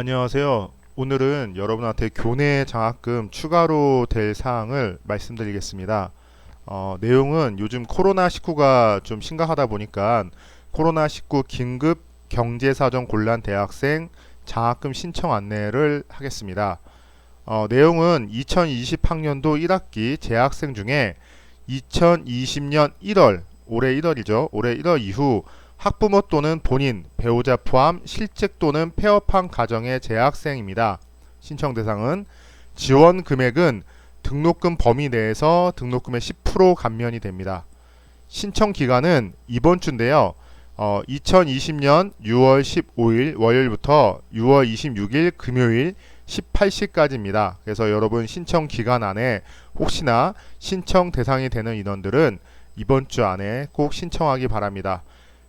안녕하세요. 오늘은 여러분한테 교내 장학금 추가로 될 사항을 말씀드리겠습니다. 어, 내용은 요즘 코로나19가 좀 심각하다 보니까 코로나19 긴급 경제사정 곤란 대학생 장학금 신청 안내를 하겠습니다. 어, 내용은 2020학년도 1학기 재학생 중에 2020년 1월, 올해 1월이죠. 올해 1월 이후 학부모 또는 본인, 배우자 포함 실직 또는 폐업한 가정의 재학생입니다. 신청 대상은 지원 금액은 등록금 범위 내에서 등록금의 10% 감면이 됩니다. 신청 기간은 이번 주인데요. 어, 2020년 6월 15일 월요일부터 6월 26일 금요일 18시까지입니다. 그래서 여러분 신청 기간 안에 혹시나 신청 대상이 되는 인원들은 이번 주 안에 꼭 신청하기 바랍니다.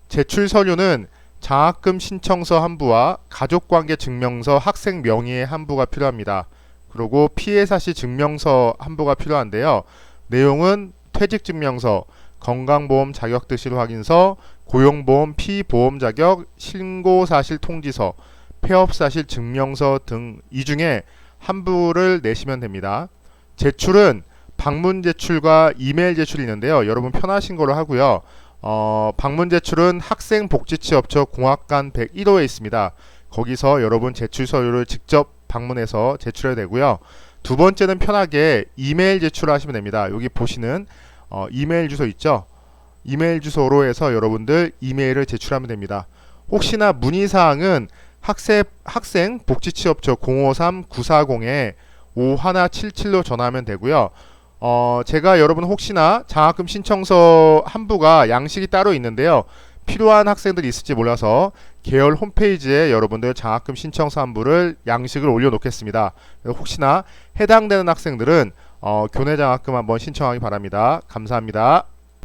제출 서류는 장학금 신청서 한 부와 가족관계 증명서 학생 명의의 한 부가 필요합니다. 그리고 피해 사실 증명서 한 부가 필요한데요. 내용은 퇴직 증명서, 건강보험 자격득실 확인서, 고용보험 피보험 자격, 신고 사실 통지서, 폐업 사실 증명서 등 이 중에 한 부를 내시면 됩니다. 제출은 방문 제출과 이메일 제출이 있는데요. 여러분 편하신 걸로 하고요. 어, 방문 제출은 학생복지취업처 공학관 101호에 있습니다. 거기서 여러분 제출 서류를 직접 방문해서 제출해야 되고요. 두 번째는 편하게 이메일 제출하시면 됩니다. 여기 보시는 어, 이메일 주소 있죠? 이메일 주소로 해서 여러분들 이메일을 제출하면 됩니다. 혹시나 문의사항은 학생, 학생 복지취업처 053-940에 5177로 전화하면 되고요. 어, 제가 여러분 혹시나 장학금 신청서 한 부가 양식이 따로 있는데요. 필요한 학생들이 있을지 몰라서 계열 홈페이지에 여러분들 장학금 신청서 한 부를 양식을 올려놓겠습니다. 혹시나 해당되는 학생들은 어, 교내 장학금 한번 신청하기 바랍니다. 감사합니다.